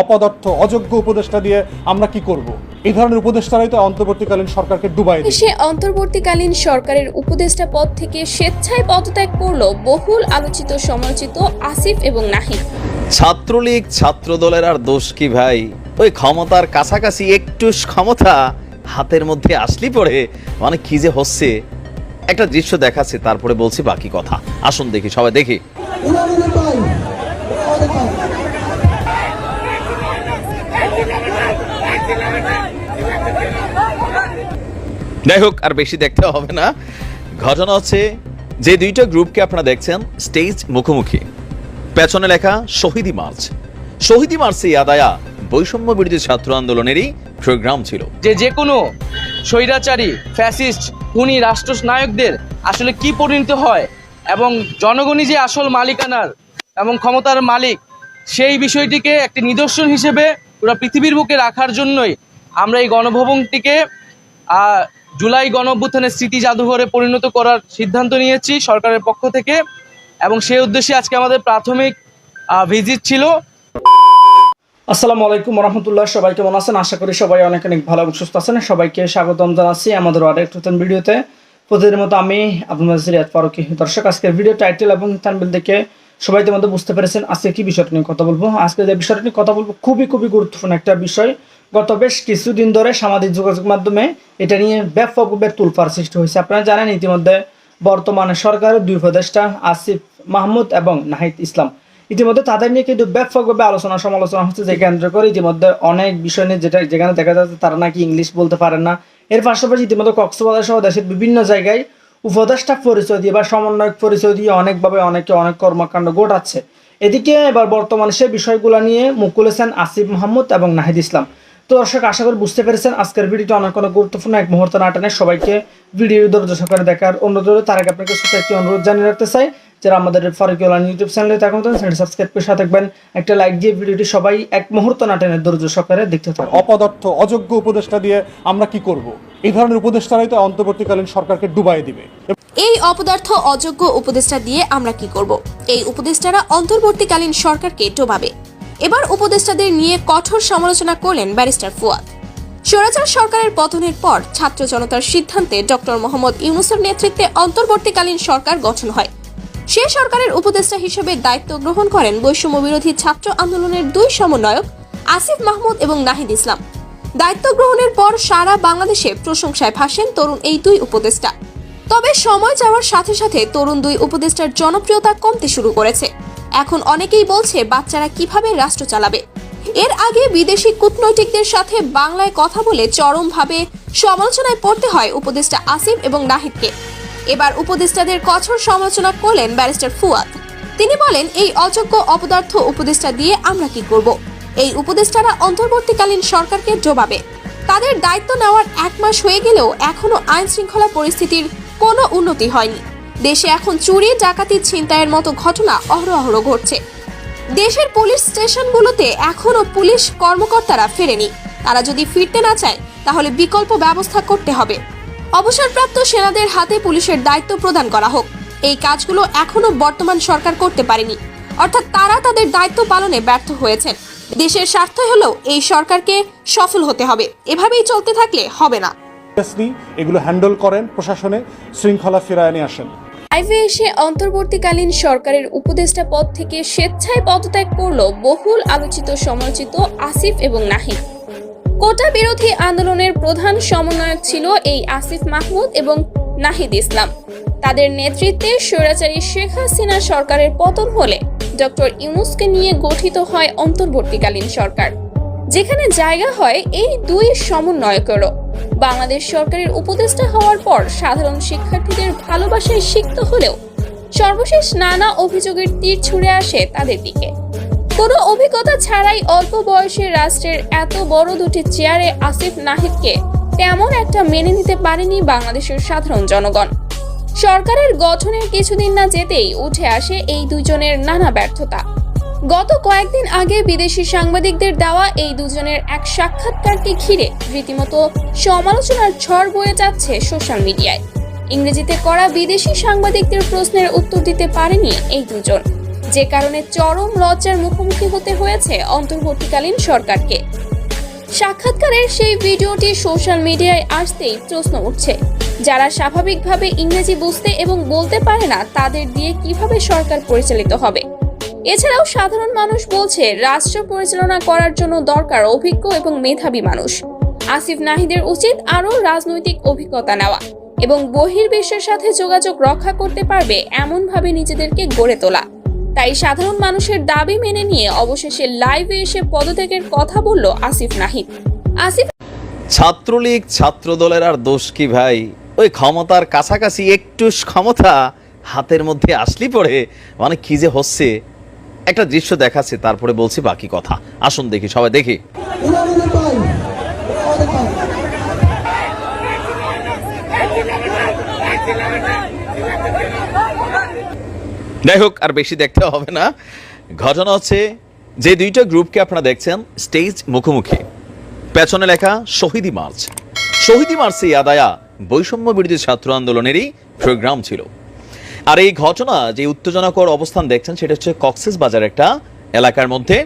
অপদার্থ অযোগ্য উপদেষ্টা দিয়ে আমরা কি করব? এই ধরনের উপদেষ্টারাই তো অন্তর্বর্তীকালীন সরকারকে ডুবাই সে অন্তর্বর্তীকালীন সরকারের উপদেষ্টা পদ থেকে স্বেচ্ছায় পদত্যাগ করল বহুল আলোচিত সমালোচিত আসিফ এবং নাহিদ। ছাত্রলীগ ছাত্রদলের আর দোষ কি ভাই? ওই ক্ষমতার কাছাকাছি একটু ক্ষমতা হাতের মধ্যে আসলি পরে মানে কি যে হচ্ছে? একটা দৃশ্য দেখাচ্ছে তারপরে বলছি বাকি কথা। আসুন দেখি সবাই দেখি। যাই হোক, আর বেশি দেখতে হবে না। ঘটনা হচ্ছে, যে দুইটা গ্রুপকে আপনারা দেখছেন, স্টেজ মুখোমুখি। পেছনে লেখা, শহীদি মার্চ। শহীদি মার্চে আদায়া বৈষম্য বিরোধী ছাত্র আন্দোলনেরই প্রোগ্রাম ছিল। যে যে কোনো স্বৈরাচারী, ফ্যাসিস্ট খুনি রাষ্ট্রনায়কদের আসলে কি পরিণত হয় এবং জনগণই যে আসল মালিকানার এবং ক্ষমতার মালিক, সেই বিষয়টিকে একটি নিদর্শন হিসেবে পুরো পৃথিবীর বুকে রাখার জন্যই আমরা এই গণভবনটিকে জুলাই গণ অভ্যুত্থানের স্মৃতি জাদুঘরে পরিণত করার সিদ্ধান্ত নিয়েছি সরকারের পক্ষ থেকে এবং সেই উদ্দেশ্যে আজকে আমাদের প্রাথমিক ভিজিট ছিল। আসসালামু আলাইকুম রহমতুল্লাহ, সবাই কেমন আছেন? আশা করি সবাই অনেক অনেক ভালো এবং সুস্থ আছেন। সবাইকে স্বাগতম জানাচ্ছি আমাদের আরেক নতুন ভিডিওতে। প্রতিদিনের মতো আমি আপনাদের সিরিয়াত ফারুকি, দর্শক, আজকের ভিডিও টাইটেল এবং থানবিল দেখে সবাই মধ্যে বুঝতে পেরেছেন আজকে কি বিষয়টা নিয়ে কথা বলব। আজকে যে বিষয়টা নিয়ে কথা বলব খুবই খুবই গুরুত্বপূর্ণ একটা বিষয়। গত বেশ কিছুদিন ধরে সামাজিক যোগাযোগ মাধ্যমে এটা নিয়ে ব্যাপকভাবে তুলফার সৃষ্টি হয়েছে। আপনারা জানেন, ইতিমধ্যে বর্তমানে সরকারের দুই উপদেষ্টা আসিফ মাহমুদ এবং নাহিদ ইসলাম ইতিমধ্যে তাদের নিয়ে কিন্তু ব্যাপকভাবে আলোচনা সমালোচনা হচ্ছে যে কেন্দ্র করে ইতিমধ্যে অনেক বিষয় নিয়ে যেটা যেখানে দেখা যাচ্ছে তারা নাকি ইংলিশ বলতে পারেন না। এর পাশাপাশি ইতিমধ্যে কক্সবাজার সহ দেশের বিভিন্ন জায়গায় উপদেষ্টা পরিচয় দিয়ে বা সমন্বয়ক পরিচয় দিয়ে অনেকভাবে অনেকে অনেক কর্মকাণ্ড ঘটাচ্ছে এদিকে এবার বর্তমানে সে বিষয়গুলো নিয়ে মুখ খুলেছেন আসিফ মাহমুদ এবং নাহিদ ইসলাম। তো দর্শক আশা করি বুঝতে পেরেছেন আজকের ভিডিওটি অনেক অনেক গুরুত্বপূর্ণ। এক মুহূর্ত নাটনে সবাইকে ভিডিও ধৈর্য সহকারে দেখার অনুরোধ রইল। তার আগে আপনাকে ছোট একটি অনুরোধ জানিয়ে রাখতে চাই যারা আমাদের ফারুকিওয়ালান ইউটিউব চ্যানেলে থাকুন চ্যানেল সাবস্ক্রাইব করে সাথে থাকবেন। একটা লাইক দিয়ে ভিডিওটি সবাই এক মুহূর্ত নাটনের ধৈর্য সহকারে দেখতে থাকুন। অপদার্থ অযোগ্য উপদেষ্টা দিয়ে আমরা কি করব? এই ধরনের উপদেষ্টারাই তো অন্তর্বর্তীকালীন সরকারকে ডুবাই দিবে। এই অপদার্থ অযোগ্য উপদেষ্টা দিয়ে আমরা কি করব? এই উপদেষ্টারা অন্তর্বর্তীকালীন সরকারকে ডোবাবে। এবার উপদেষ্টাদের নিয়ে কঠোর সমালোচনা করলেন ব্যারিস্টার ফুয়াদ। স্বৈরাচার সরকারের পতনের পর ছাত্র জনতার সিদ্ধান্তে ডক্টর মোহাম্মদ ইউনুসের নেতৃত্বে অন্তর্বর্তীকালীন সরকার গঠন হয়। সে সরকারের উপদেষ্টা হিসেবে দায়িত্ব গ্রহণ করেন বৈষম্য বিরোধী ছাত্র আন্দোলনের দুই সমন্বয়ক আসিফ মাহমুদ এবং নাহিদ ইসলাম। দায়িত্ব গ্রহণের পর সারা বাংলাদেশে প্রশংসায় ভাসেন তরুণ এই দুই উপদেষ্টা। তবে সময় যাওয়ার সাথে সাথে তরুণ দুই উপদেষ্টার জনপ্রিয়তা কমতে শুরু করেছে। এখন অনেকেই বলছে বাচ্চারা কীভাবে রাষ্ট্র চালাবে। এর আগে বিদেশি কূটনৈতিকদের সাথে বাংলায় কথা বলে চরমভাবে সমালোচনায় পড়তে হয় উপদেষ্টা আসিফ এবং নাহিদকে। এবার উপদেষ্টাদের কঠোর সমালোচনা করলেন ব্যারিস্টার ফুয়াদ। তিনি বলেন, এই অযোগ্য অপদার্থ উপদেষ্টা দিয়ে আমরা কি করব? এই উপদেষ্টারা অন্তর্বর্তীকালীন সরকারকে জবাবে তাদের দায়িত্ব নেওয়ার এক মাস হয়ে গেলেও এখনও আইন শৃঙ্খলা পরিস্থিতির কোনো উন্নতি হয়নি। দেশে এখন চুরি ডাকাতি ছিনতাইয়ের মতো ঘটনা অহরহ ঘটছে। দেশের পুলিশ স্টেশনগুলোতে এখনও পুলিশ কর্মকর্তারা ফেরেনি। তারা যদি ফিরতে না চায়, তাহলে বিকল্প ব্যবস্থা করতে হবে। অবসরপ্রাপ্ত সেনাদের হাতে পুলিশের দায়িত্ব প্রদান করা হোক। এই কাজগুলো এখনও বর্তমান সরকার করতে পারেনি। অর্থাৎ তারা তাদের দায়িত্ব পালনে ব্যর্থ হয়েছেন। দেশের স্বার্থ হলেও এই সরকারকে সফল হতে হবে। এভাবেই চলতে থাকলে হবে না। এগুলো হ্যান্ডেল করেন প্রশাসনে, শৃঙ্খলা ফিরায় নিয়ে আসেন। লাইভে এসে অন্তর্বর্তীকালীন সরকারের উপদেষ্টা পদ থেকে স্বেচ্ছায় পদত্যাগ করল বহুল আলোচিত সমালোচিত আসিফ এবং নাহিদ। কোটা বিরোধী আন্দোলনের প্রধান সমন্বয়ক ছিল এই আসিফ মাহমুদ এবং নাহিদ ইসলাম। তাদের নেতৃত্বে স্বৈরাচারী শেখ হাসিনা সরকারের পতন হলে ডক্টর ইউনুসকে নিয়ে গঠিত হয় অন্তর্বর্তীকালীন সরকার। যেখানে জায়গা হয় এই দুই সমন্বয়কেরও। বাংলাদেশ সরকারের উপদেষ্টা হওয়ার পর সাধারণ শিক্ষার্থীদের ভালোবাসায় সিক্ত হলেও সর্বশেষ নানা অভিযোগের তীর ছুড়ে আসে তাদের দিকে। কোনো অভিজ্ঞতা ছাড়াই অল্প বয়সে রাষ্ট্রের এত বড় দুটি চেয়ারে আসিফ নাহিদকে তেমন একটা মেনে নিতে পারেনি বাংলাদেশের সাধারণ জনগণ। সরকারের গঠনের কিছুদিন না যেতেই উঠে আসে এই দুজনের নানা ব্যর্থতা। গত কয়েকদিন আগে বিদেশি সাংবাদিকদের দেওয়া এই দুজনের এক সাক্ষাৎকারকে ঘিরে রীতিমতো সমালোচনার ঝড় বয়ে যাচ্ছে সোশ্যাল মিডিয়ায়। ইংরেজিতে করা বিদেশি সাংবাদিকদের প্রশ্নের উত্তর দিতে পারেনি এই দুজন। যে কারণে চরম লজ্জার মুখোমুখি হতে হয়েছে অন্তর্বর্তীকালীন সরকারকে। সাক্ষাৎকারের সেই ভিডিওটি সোশ্যাল মিডিয়ায় আসতেই প্রশ্ন উঠছে। যারা স্বাভাবিকভাবে ইংরেজি বুঝতে এবং বলতে পারে না, তাদের দিয়ে কীভাবে সরকার পরিচালিত হবে? এছাড়াও সাধারণ মানুষ বলছে, রাষ্ট্র পরিচালনা করার জন্য দরকার অভিজ্ঞ এবং মেধাবী মানুষ। আসিফ নাহিদের উচিত আরও রাজনৈতিক অভিজ্ঞতা নেওয়া এবং বহির্বিশ্বের সাথে যোগাযোগ রক্ষা করতে পারবে এমনভাবে নিজেদেরকে গড়ে তোলা। তাই সাধারণ মানুষের দাবি মেনে নিয়ে অবশেষে লাইভে এসে পদত্যাগের কথা বলল আসিফ নাহিদ। আসিফ ছাত্রলীগ, ছাত্রদলের আর দোষ কি ভাই? ওই ক্ষমতার কাছাকাছি একটু ক্ষমতা হাতের মধ্যে আসলি পড়ে। মানে কি যে হচ্ছে? একটা দৃশ্য দেখাচ্ছে, তারপরে বলছি বাকি কথা। আসুন দেখি, সবাই দেখি। যাই হোক, আর বেশি দেখতে হবে না। ঘটনা হচ্ছে, যে দুইটা গ্রুপকে আপনারা দেখছেন, স্টেজ মুখোমুখি। পেছনে লেখা, শহীদি মার্চ। শহীদি মার্চে আদায়া বৈষম্য বিরোধী ছাত্র আন্দোলনেরই প্রোগ্রাম ছিল। আর এই ঘটনা যে উত্তেজনাকর অবস্থান দেখছেন, সেটা হচ্ছে কক্সেস বাজার একটা এলাকার মধ্যে।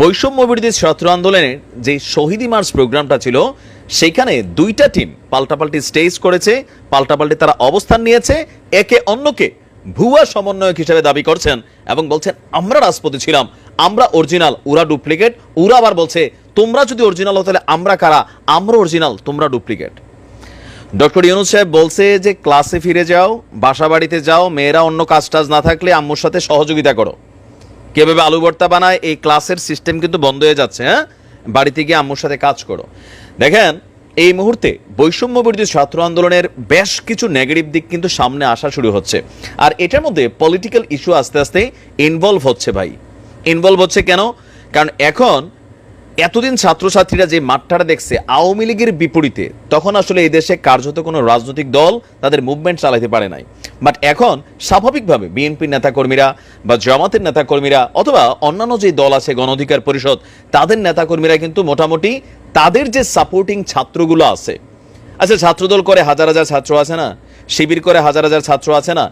বৈষম্য বিরোধী ছাত্র আন্দোলনের যে শহীদি মার্চ প্রোগ্রামটা ছিল, সেখানে দুইটা টিম পাল্টাপাল্টি স্টেজ করেছে, পাল্টাপাল্টি তারা অবস্থান নিয়েছে। একে অন্যকে ভুয়া সমন্বয়ক হিসেবে দাবি করছেন এবং বলছেন, আমরা রাজপথে ছিলাম, আমরা অরিজিনাল, ওরা ডুপ্লিকেট। ওরা আবার বলছে, তোমরা যদি অরিজিনাল হো তাহলে আমরা কারা? আমরা অরিজিনাল, তোমরা ডুপ্লিকেট। ডক্টর ইউনুস সাহেব বলছে যে ক্লাসে ফিরে যাও বাসা বাড়িতে যাও, মেয়েরা অন্য কাজ টাজ না থাকলে আম্মুর সাথে সহযোগিতা করো। কীভাবে আলু ভর্তা বানায়, এই ক্লাসের সিস্টেম কিন্তু বন্ধ হয়ে যাচ্ছে হ্যাঁ? বাড়িতে গিয়ে আম্মুর সাথে কাজ করো। দেখেন, এই মুহূর্তে বৈষম্য বিরোধী ছাত্র আন্দোলনের বেশ কিছু নেগেটিভ দিক কিন্তু সামনে আসা শুরু হচ্ছে। আর এটার মধ্যে পলিটিক্যাল ইস্যু আস্তে আস্তে ইনভলভ হচ্ছে ভাই। ইনভলভ হচ্ছে কেন? কারণ এখন এতদিন ছাত্রছাত্রীরা যে মাঠটাটা দেখছে, আওয়ামী লীগের বিপরীতে, তখন আসলে এই দেশে কার্যত কোনো রাজনৈতিক দল তাদের মুভমেন্ট চালাইতে পারে নাই। বাট এখন স্বাভাবিকভাবে বিএনপির নেতাকর্মীরা বা জামাতের নেতাকর্মীরা অথবা অন্যান্য যে দল আছে, গণ অধিকার পরিষদ, তাদের নেতাকর্মীরা কিন্তু মোটামুটি তাদের যে সাপোর্টিং ছাত্রগুলো আছে আচ্ছা ছাত্রদল করে হাজার হাজার ছাত্র আছে না? শিবির করে হাজার হাজার ছাত্র আছে না?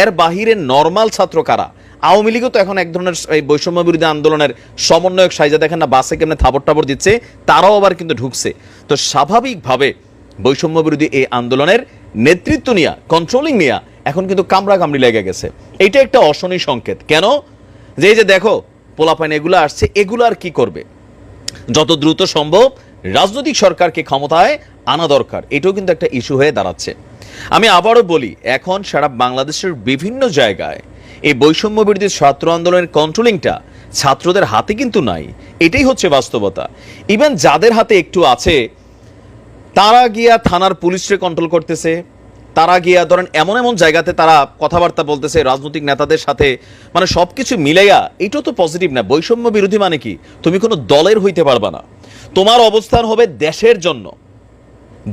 এর বাহিরে নর্মাল ছাত্র কারা? আওয়ামী লীগও তো এখন এক ধরনের এই বৈষম্য বিরোধী আন্দোলনের সমন্বয়ক সাইজা দেখেন না, বাসে কেমনে থাবর টাবর দিচ্ছে, তারাও আবার কিন্তু ঢুকছে। তো স্বাভাবিকভাবে বৈষম্য বিরোধী এই আন্দোলনের নেতৃত্ব নিয়া কন্ট্রোলিং নিয়া এখন কিন্তু কামড়া কামড়ি লেগে গেছে। এইটা একটা অশনি সংকেত। কেন? যে যে দেখো, পোলাপাইন এগুলো আসছে, এগুলো আর কি করবে? যত দ্রুত সম্ভব রাজনৈতিক সরকারকে ক্ষমতায় আনা দরকার, এটাও কিন্তু একটা ইস্যু হয়ে দাঁড়াচ্ছে। আমি আবারও বলি, এখন সারা বাংলাদেশের বিভিন্ন জায়গায় এই বৈষম্য বিরোধী ছাত্র আন্দোলনের কন্ট্রোলিংটা ছাত্রদের হাতে কিন্তু নাই। এটাই হচ্ছে বাস্তবতা। ইভেন যাদের হাতে একটু আছে, তারা গিয়া থানার পুলিশকে কন্ট্রোল করতেছে। তারা গিয়া ধরেন এমন এমন জায়গাতে তারা কথাবার্তা বলতেছে, রাজনৈতিক নেতাদের সাথে মানে সব কিছু মিলাইয়া, এটাও তো পজিটিভ না। বৈষম্য বিরোধী মানে কি? তুমি কোনো দলের হইতে পারবা না। তোমার অবস্থান হবে দেশের জন্য।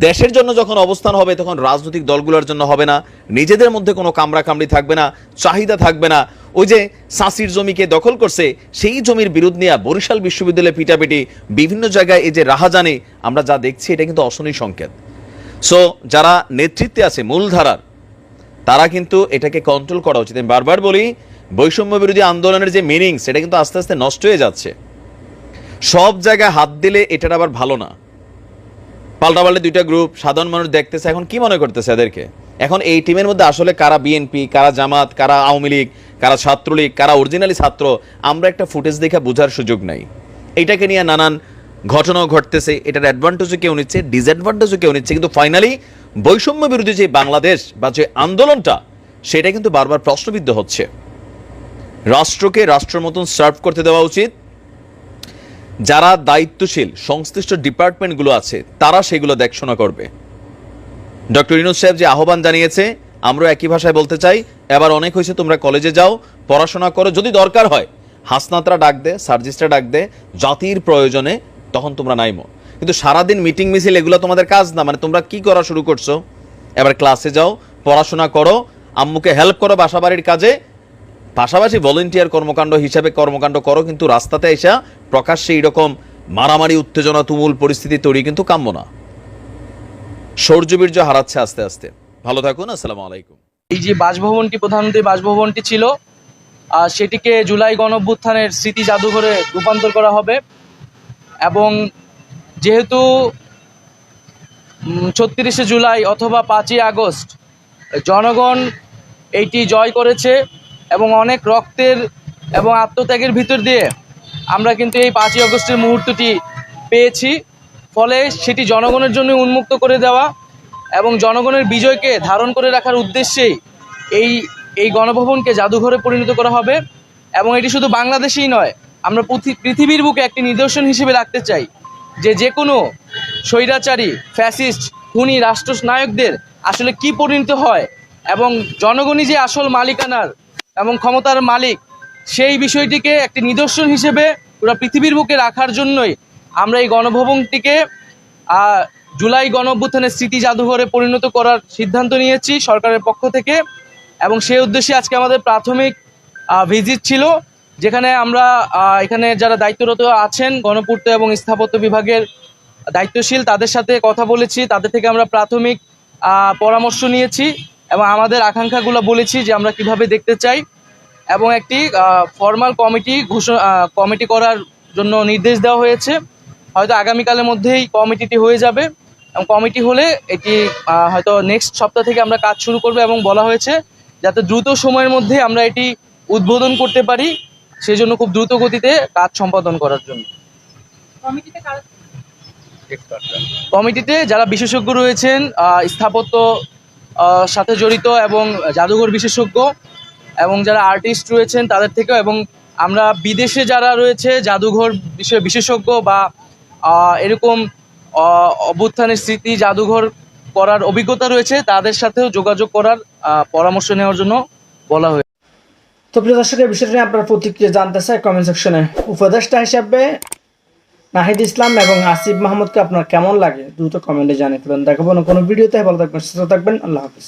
দেশের জন্য যখন অবস্থান হবে, তখন রাজনৈতিক দলগুলোর জন্য হবে না। নিজেদের মধ্যে কোনো কামড়া কামড়ি থাকবে না, চাহিদা থাকবে না। ওই যে সাঁসির জমিকে দখল করছে, সেই জমির বিরুদ্ধ নিয়ে বরিশাল বিশ্ববিদ্যালয়ে পিটাপিটি বিভিন্ন জায়গায় এই যে রাহাজানি আমরা যা দেখছি, এটা কিন্তু অশনি সংকেত। সো যারা নেতৃত্বে আছে, মূলধারার, তারা কিন্তু এটাকে কন্ট্রোল করা উচিত। আমি বারবার বলি, বৈষম্য বিরোধী আন্দোলনের যে মিনিং সেটা কিন্তু আস্তে আস্তে নষ্ট হয়ে যাচ্ছে। সব জায়গায় হাত দিলে এটার আবার ভালো না। পাল্টাপাল্টে দুইটা গ্রুপ সাধারণ মানুষ দেখতেছে, এখন কি মনে করতেছে এদেরকে? এখন এই টিমের মধ্যে আসলে কারা বিএনপি কারা জামাত, কারা আওয়ামী লীগ, কারা ছাত্রলীগ, কারা অরিজিনালি ছাত্র, আমরা একটা ফুটেজ দেখে বোঝার সুযোগ নাই। এইটাকে নিয়ে নানান ঘটনাও ঘটতেছে, এটার অ্যাডভান্টেজও কেউ নিচ্ছে ডিসঅ্যাডভান্টেজও কেউ নিচ্ছে, কিন্তু ফাইনালি বৈষম্য বিরোধী যে বাংলাদেশ বা যে আন্দোলনটা সেটা কিন্তু বারবার প্রশ্নবিদ্ধ হচ্ছে। রাষ্ট্রকে রাষ্ট্রের মতন সার্ভ করতে দেওয়া উচিত যারা দায়িত্বশীল, সংশ্লিষ্ট ডিপার্টমেন্টগুলো আছে, তারা সেগুলো দেখশোনা করবে। ডক্টর ইনুস সাহেব যে আহ্বান জানিয়েছে আমরা একই ভাষায় বলতে চাই, এবার অনেক হয়েছে, তোমরা কলেজে যাও, পড়াশোনা করো, যদি দরকার হয়। হাসনাতরা ডাক দে, সার্জিস্টরা ডাক দে, জাতির প্রয়োজনে, তখন তোমরা নাইমো। কিন্তু সারাদিন মিটিং মিছিল, এগুলো তোমাদের কাজ না মানে তোমরা কি করা শুরু করছ? এবার ক্লাসে যাও, পড়াশোনা করো, আম্মুকে হেল্প করো বাসা বাড়ির কাজে পাশাপাশি ভলেন্টিয়ার কর্মকাণ্ড হিসাবে কর্মকাণ্ড করো কিন্তু রাস্তাতে এসা প্রকাশ্যে এইরকম মারামারি উত্তেজনা তুমুল পরিস্থিতি তৈরি কিন্তু কাম্য না। সৌর্যবীর্য হারাচ্ছে আস্তে আস্তে। ভালো থাকুন আসসালামু আলাইকুম। এই যে বাসভবনটি প্রধানমন্ত্রী বাসভবনটি ছিল আহ, সেটিকে জুলাই গণঅভ্যুত্থানের স্মৃতি জাদুঘরে রূপান্তর করা হবে। এবং যেহেতু ছত্রিশে জুলাই অথবা পাঁচই আগস্ট জনগণ এইটি জয় করেছে এবং অনেক রক্তের এবং আত্মত্যাগের ভিতর দিয়ে আমরা কিন্তু এই পাঁচই অগস্টের মুহূর্তটি পেয়েছি। ফলে সেটি জনগণের জন্য উন্মুক্ত করে দেওয়া এবং জনগণের বিজয়কে ধারণ করে রাখার উদ্দেশ্যেই এই এই গণভবনকে জাদুঘরে পরিণত করা হবে এবং এটি শুধু বাংলাদেশেই নয়, আমরা পৃথি- পৃথিবীর বুকে একটি নিদর্শন হিসেবে রাখতে চাই যে যে কোনো স্বৈরাচারী, ফ্যাসিস্ট, খুনি, রাষ্ট্রনায়কদের আসলে কি পরিণত হয় এবং জনগণই যে আসল মালিকানার এবং ক্ষমতার মালিক, সেই বিষয়টিকে একটি নিদর্শন হিসেবে পুরো পৃথিবীর বুকে রাখার জন্যই আমরা এই গণভবনটিকে জুলাই গণঅভ্যুত্থানের স্মৃতি জাদুঘরে পরিণত করার সিদ্ধান্ত নিয়েছি সরকারের পক্ষ থেকে এবং সেই উদ্দেশ্যে আজকে আমাদের প্রাথমিক ভিজিট ছিল, যেখানে আমরা এখানে যারা দায়িত্বরত আছেন গণপূর্ত এবং স্থাপত্য বিভাগের দায়িত্বশীল, তাদের সাথে কথা বলেছি, তাদের থেকে আমরা প্রাথমিক পরামর্শ নিয়েছি। এবং আমাদের আকাঙ্ক্ষাগুলো বলেছি যে আমরা কীভাবে দেখতে চাই এবং একটি ফর্মাল কমিটি ঘোষণা কমিটি করার জন্য নির্দেশ দেওয়া হয়েছে। হয়তো আগামীকালের মধ্যেই কমিটিটি হয়ে যাবে এবং কমিটি হলে এটি হয়তো নেক্সট সপ্তাহ থেকে আমরা কাজ শুরু করব এবং বলা হয়েছে যাতে দ্রুত সময়ের মধ্যে আমরা এটি উদ্বোধন করতে পারি সেই জন্য খুব দ্রুত গতিতে কাজ সম্পাদন করার জন্য। কমিটিতে যারা বিশেষজ্ঞ রয়েছেন স্থাপত্য সাথে জড়িত এবং জাদুঘর বিশেষজ্ঞ এবং যারা আর্টিস্ট রয়েছেন তাদের থেকেও এবং আমরা বিদেশে যারা রয়েছে জাদুঘর বিষয়ে বিশেষজ্ঞ বা এরকম অভ্যুত্থানের স্মৃতি জাদুঘর করার অভিজ্ঞতা রয়েছে, তাদের সাথেও যোগাযোগ করার পরামর্শ নেওয়ার জন্য বলা হয়েছে তো প্রিয় দর্শক, এই বিষয়টি নিয়ে আপনার প্রতিক্রিয়া জানতে চাই কমেন্ট সেকশনে। উপদেষ্টা হিসাবে নাহিদ ইসলাম এবং আসিফ মাহমুদকে আপনার কেমন লাগে? দ্রুত কমেন্টে জানিয়ে দেবেন। দেখাবো না কোনো ভিডিওতে। ভালো থাকবেন, সুস্থ থাকবেন। আল্লাহ হাফিজ।